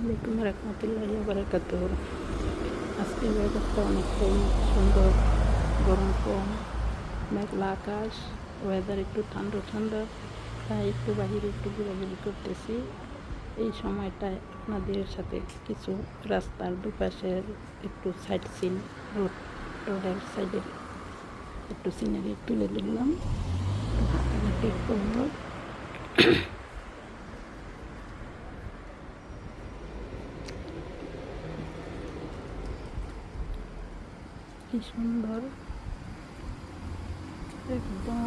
আলাইকুম রহমতুল্লাহ বারাকাত আজকে ওয়েদারটা অনেকটাই সুন্দর, গরম কম, মেঘলা আকাশ ওয়েদার একটু ঠান্ডা ঠান্ডা, তাই একটু বাহিরে একটু ঘোরাঘুরি করতেছি। এই সময়টায় আপনাদের সাথে কিছু রাস্তার দুপাশের একটু সাইড সিন রোড রোডের সাইডের একটু সিনারি তুলে দিলাম হাঁটাহাঁটি করব কি সুন্দর একদম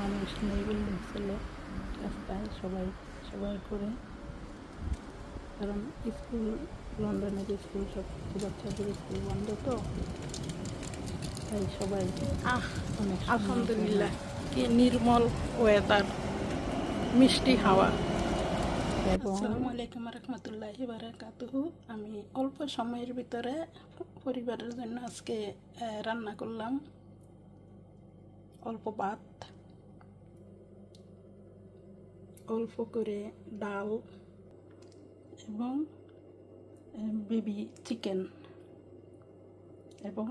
মানুষ নেই বললে ছেলে রাস্তায় সবাই সবাই করে কারণ স্কুল লন্ডনের স্কুল সব বাচ্চাদের স্কুল বন্ধ তো। তাই সবাই আহ অনেক আলহামদুলিল্লাহ। কি নির্মল ওয়েদার মিষ্টি হাওয়া। এবং আসসালামু আলাইকুম রহমতুল্লাহি বারাকাতুহু। আমি অল্প সময়ের ভিতরে পরিবারের জন্য আজকে রান্না করলাম। অল্প ভাত, অল্প করে ডাল এবং বেবি চিকেন এবং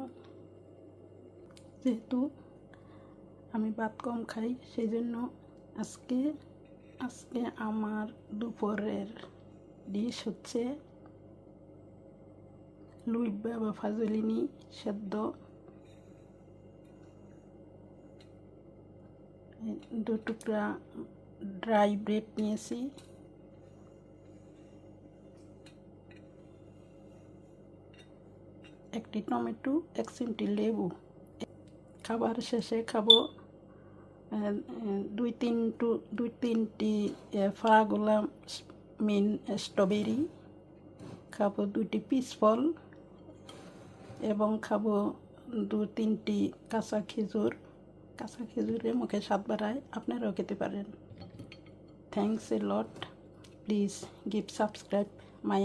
যেহেতু আমি ভাত কম খাই সেই জন্য আজকে আজকে আমার দুপুরের ডিশ হচ্ছে লুইবা বা ফাজলিনি সেদ্ধ। দু টুকরা ড্রাই ব্রেড নিয়েছি। একটি টমেটো, এক চিমটি লেবু। খাবার শেষে খাব দুই তিন টু, দুই তিনটি ফা গোলাম মিন, স্ট্রবেরি, খাব দুইটি পিস ফল এবং খাব দু তিনটি কাঁচা খেজুর। কাঁচা খেজুরে মুখে স্বাদ বাড়ায়, আপনারাও খেতে পারেন। Thanks a lot please give subscribe my